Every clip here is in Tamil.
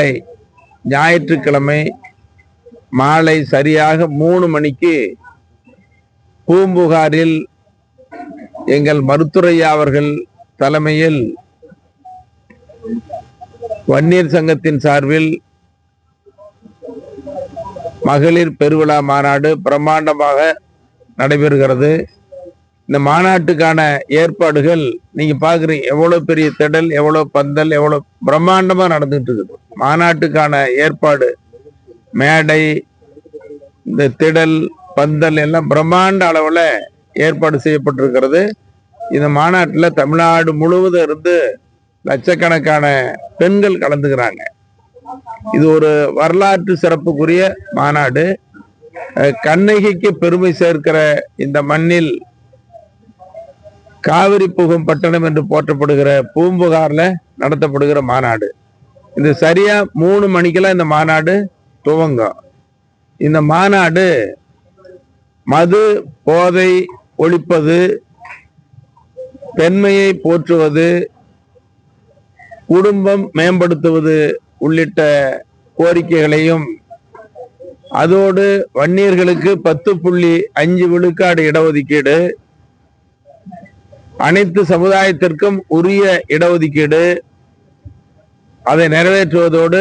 நாளை ஞாயிற்றுக்கிழமை மாலை சரியாக மூணு மணிக்கு பூம்புகாரில் எங்கள் மருத்துரையா அவர்கள் தலைமையில் வன்னியர் சங்கத்தின் சார்பில் மகளிர் பெருவிழா மாநாடு பிரம்மாண்டமாக நடைபெறுகிறது. இந்த மாநாட்டுக்கான ஏற்பாடுகள் நீங்க பாக்குறீங்க எவ்வளவு பெரிய திடல் எவ்வளவு பந்தல் எவ்வளவு பிரம்மாண்டமா நடந்துட்டு இருக்குது மாநாட்டுக்கான ஏற்பாடு மேடை இந்த திடல் பந்தல் எல்லாம் பிரம்மாண்ட அளவுல ஏற்பாடு செய்யப்பட்டிருக்கிறது. இந்த மாநாட்டில் தமிழ்நாடு முழுவதும் இருந்து லட்சக்கணக்கான பெண்கள் கலந்துக்கிறாங்க. இது ஒரு வரலாற்று சிறப்புக்குரிய மாநாடு. கண்ணகிக்கு பெருமை சேர்க்கிற இந்த மண்ணில் காவிரி புகும் பட்டணம் என்று போற்றப்படுகிற பூம்புகார்ல நடத்தப்படுகிற மாநாடு. இது சரியா மூணு மணிக்கெல்லாம் இந்த மாநாடு துவங்கும். இந்த மாநாடு மது போதை ஒழிப்பது பெண்மையை போற்றுவது குடும்பம் மேம்படுத்துவது உள்ளிட்ட கோரிக்கைகளையும் அதோடு வன்னியர்களுக்கு பத்து புள்ளி அஞ்சு விழுக்காடு இடஒதுக்கீடு அனைத்து சமுதாயத்திற்கும் உரிய இடஒதுக்கீடு அதை நிறைவேற்றுவதோடு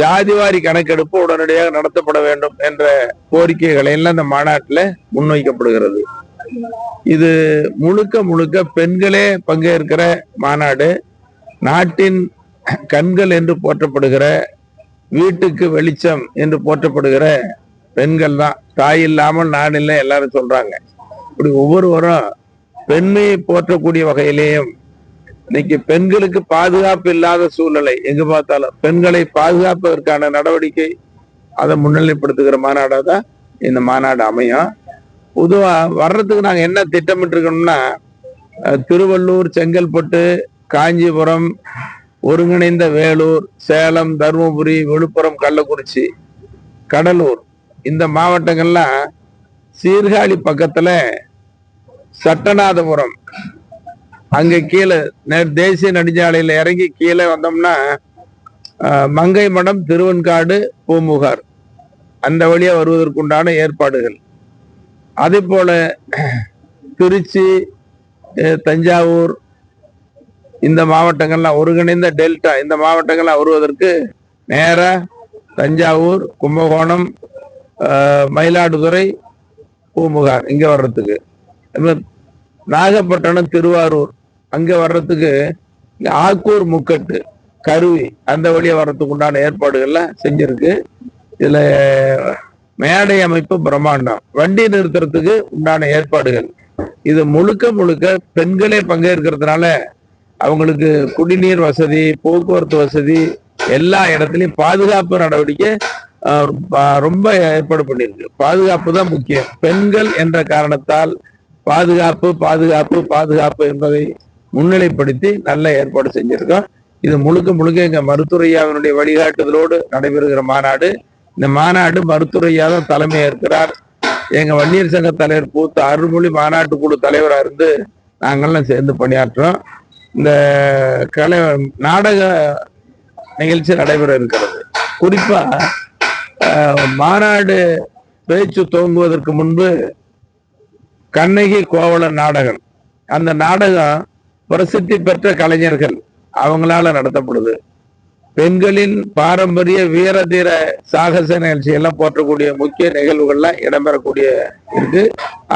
ஜாதிவாரி கணக்கெடுப்பு உடனடியாக நடத்தப்பட வேண்டும் என்ற கோரிக்கைகளை எல்லாம் இந்த மாநாட்டில் முன்வைக்கப்படுகிறது. இது முழுக்க முழுக்க பெண்களே பங்கேற்கிற மாநாடு. நாட்டின் கண்கள் என்று போற்றப்படுகிற வீட்டுக்கு வெளிச்சம் என்று போற்றப்படுகிற பெண்கள் தான். தாய் இல்லாமல் நான் இல்லை எல்லாரும் சொல்றாங்க. இப்படி ஒவ்வொருவரும் பெண்மையை போற்றக்கூடிய வகையிலேயும் இன்னைக்கு பெண்களுக்கு பாதுகாப்பு இல்லாத சூழ்நிலை. எங்க பார்த்தாலும் பெண்களை பாதுகாப்பதற்கான நடவடிக்கை அதை முன்னிலைப்படுத்துகிற மாநாடாக தான் இந்த மாநாடு அமையும். பொதுவாக வர்றதுக்கு நாங்கள் என்ன திட்டமிட்டுருக்கோம்னா திருவள்ளூர் செங்கல்பட்டு காஞ்சிபுரம் ஒருங்கிணைந்த வேலூர் சேலம் தருமபுரி விழுப்புரம் கள்ளக்குறிச்சி கடலூர் இந்த மாவட்டங்கள்லாம் சீர்காழி பக்கத்தில் சட்டநாதபுரம். அங்க கீழே தேசிய நெடுஞ்சாலையில இறங்கி கீழே வந்தோம்னா மங்கை மடம் திருவெண்காடு பூம்புகார் அந்த வழியா வருவதற்குண்டான ஏற்பாடுகள். அதே போல திருச்சி தஞ்சாவூர் இந்த மாவட்டங்கள்லாம் ஒருங்கிணைந்த டெல்டா இந்த மாவட்டங்கள்லாம் வருவதற்கு நேரா தஞ்சாவூர் கும்பகோணம் மயிலாடுதுறை பூம்புகார் இங்கே வர்றதுக்கு. நாகப்பட்டினம் திருவாரூர் அங்க வர்றதுக்கு ஆக்கூர் முக்கட்டு கருவி அந்த வழியா வர்றதுக்கு உண்டான ஏற்பாடுகள்லாம் செஞ்சிருக்கு. இதுல மேடை அமைப்பு பிரம்மாண்டம். வண்டி நிறுத்துறதுக்கு உண்டான ஏற்பாடுகள். இது முழுக்க முழுக்க பெண்களே பங்கேற்கிறதுனால அவங்களுக்கு குடிநீர் வசதி போக்குவரத்து வசதி எல்லா இடத்துலயும் பாதுகாப்பு நடவடிக்கை ரொம்ப ஏற்பாடு பண்ணியிருக்கு. பாதுகாப்பு தான் முக்கியம். பெண்கள் என்ற காரணத்தால் பாதுகாப்பு பாதுகாப்பு பாதுகாப்பு என்பதை முன்னிலைப்படுத்தி நல்ல ஏற்பாடு செஞ்சிருக்கோம். இது முழுக்க முழுக்க எங்க மருத்துவரையாவினுடைய வழிகாட்டுதலோடு நடைபெறுகிற மாநாடு. இந்த மாநாடு மருத்துவரையா தான் தலைமை ஏற்கிறார். எங்க வன்னியர் சங்க தலைவர் பூத்த அருள்மொழி மாநாட்டு குழு தலைவராக இருந்து நாங்கெல்லாம் சேர்ந்து பணியாற்றுறோம். இந்த கலை நாடக நிகழ்ச்சி நடைபெற இருக்கிறது. குறிப்பா மாநாடு பேச்சு துவங்குவதற்கு முன்பு கண்ணகி கோவல நாடகம். அந்த நாடகம் பிரசித்தி பெற்ற கலைஞர்கள் அவங்களால நடத்தப்படுது. பெண்களின் பாரம்பரிய வீர தீர சாகச நிகழ்ச்சி எல்லாம் போற்றக்கூடிய முக்கிய நிகழ்வுகள்லாம் இடம்பெறக்கூடிய இருக்கு.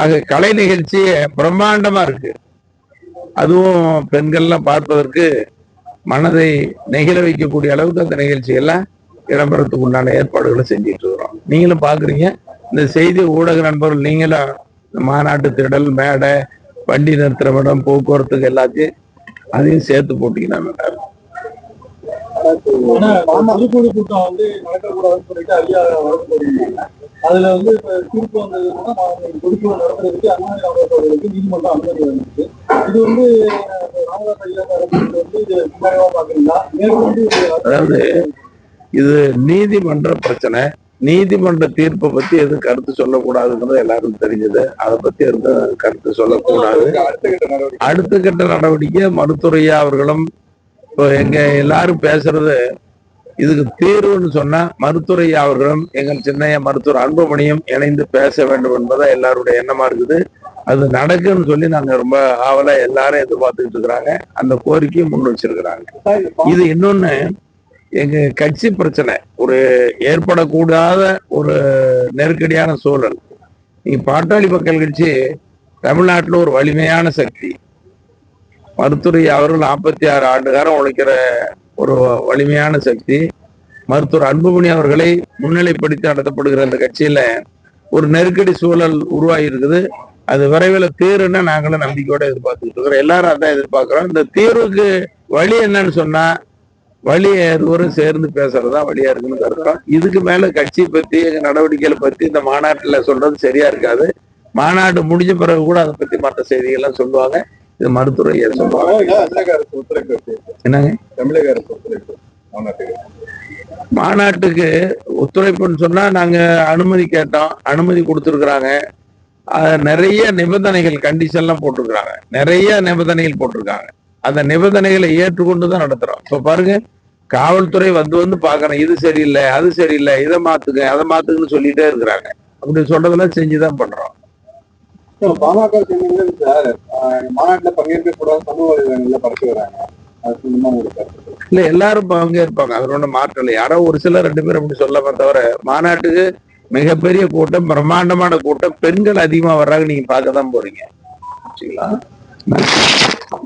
ஆக கலை நிகழ்ச்சி பிரம்மாண்டமா இருக்கு. அதுவும் பெண்கள்லாம் பார்ப்பதற்கு மனதை நெகிழ வைக்கக்கூடிய அளவுக்கு அந்த நிகழ்ச்சி எல்லாம் இடம்பெறத்துக்கு உண்டான ஏற்பாடுகளை செஞ்சுட்டு இருக்கிறோம். நீங்களும் பாக்குறீங்க இந்த செய்தி ஊடக நண்பர்கள் நீங்களும் மாநாட்டு திடல் மேடை வண்டி நிறுத்துற இடம் போக்குவரத்துக்கு எல்லாத்தையும் அதையும் சேர்த்து போட்டீங்கன்னா. ஏன்னா பொதுக்குழு கூட்டம் வந்து நடக்கக்கூடாதுன்னு சொல்லிட்டு ஐயா வரப்போறீங்க அதுல வந்து இப்ப தீர்ப்பு வந்ததுன்னா பொதுக்குழு நடத்துறதுக்கு அண்ணா அவர்களுக்கு நீதிமன்றம் அனுமதி வந்துச்சு. இது வந்து ராமதாஸ் ஐயா வந்து இது பாக்குறீங்களா மேற்கொண்டு அதாவது இது நீதிமன்ற பிரச்சனை. நீதிமன்ற தீர்ப்பை பத்தி எதுவும் கருத்து சொல்லக்கூடாதுங்கிறது எல்லாருக்கும் தெரிஞ்சது. அதை பத்தி எதுவும் கருத்து சொல்லக்கூடாது. அடுத்த கட்ட நடவடிக்கை. மருத்துவரையா அவர்களும் இப்போ எங்க எல்லாரும் பேசுறது இதுக்கு தீர்வுன்னு சொன்னா மருத்துவரை அவர்களும் எங்கள் சின்னைய மருத்துவர் அன்புமணியும் இணைந்து பேச வேண்டும் என்பதா எல்லாருடைய எண்ணமா இருக்குது. அது நடக்குன்னு சொல்லி நாங்க ரொம்ப ஆவலா எல்லாரும் எதிர்பார்த்துக்கிட்டு இருக்கிறாங்க. அந்த கோரிக்கையை முன் வச்சிருக்கிறாங்க. இது இன்னொன்னு எங்க கட்சி பிரச்சனை ஒரு ஏற்படக்கூடாத ஒரு நெருக்கடியான சூழல். நீங்க பாட்டாளி மக்கள் கட்சி தமிழ்நாட்டில் ஒரு வலிமையான சக்தி. மருத்துவரை அவர்கள் நாற்பத்தி ஆறு ஆண்டுகாரம் உழைக்கிற ஒரு வலிமையான சக்தி. மருத்துவர் அன்புமணி அவர்களை முன்னிலைப்படுத்தி நடத்தப்படுகிற அந்த கட்சியில ஒரு நெருக்கடி சூழல் உருவாகி இருக்குது அது விரைவில் தீருன்னு நாங்களும் நம்பிக்கையோட எதிர்பார்த்துக்கிட்டு இருக்கிறோம். எல்லாரும் அதான் எதிர்பார்க்கிறோம். இந்த தீர்வுக்கு வழி என்னன்னு சொன்னா வழி இருவரும் சேர்ந்து பேசுறதா வழியா இருக்குன்னு கருதுறோம் இதுக்கு மேல கட்சி பத்தி எங்க நடவடிக்கைகளை பத்தி இந்த மாநாட்டுல சொல்றது சரியா இருக்காது. மாநாடு முடிஞ்ச பிறகு கூட அதை பத்தி மற்ற செய்திகள்லாம் சொல்லுவாங்க. இது மருத்துவ? என்னங்க? தமிழக அரசு மாநாட்டுக்கு. ஒத்துழைப்புன்னு சொன்னா நாங்க அனுமதி கேட்டோம். அனுமதி கொடுத்துருக்குறாங்க. நிறைய நிபந்தனைகள் கண்டிஷன்லாம் போட்டிருக்கிறாங்க. நிறைய நிபந்தனைகள் போட்டிருக்காங்க. அந்த நிபந்தனைகளை ஏற்றுக்கொண்டு தான் நடத்துறோம். இப்ப பாருங்க காவல்துறை வந்து வந்து பாக்குறேன் இது சரியில்லை அது சரியில்லை இதை மாத்துங்க அதை மாத்துங்கன்னு சொல்லிட்டே இருக்கிறாங்க. அப்படி சொல்றதெல்லாம் செஞ்சுதான் பண்றோம். பாமக மாநாட்டுல பங்கேற்க கூடாது சமூக பரப்பி வராங்க. அது இல்ல எல்லாரும் பங்கேற்பாங்க. அதில் ஒன்றும் மாற்றம் இல்லை. யாரோ ஒரு சிலர் ரெண்டு பேரும் அப்படி சொல்லாம தவிர மாநாட்டுக்கு மிகப்பெரிய கூட்டம் பிரம்மாண்டமான கூட்டம் பெண்கள் அதிகமா வர்றாங்க. நீங்க பார்க்க தான் போறீங்க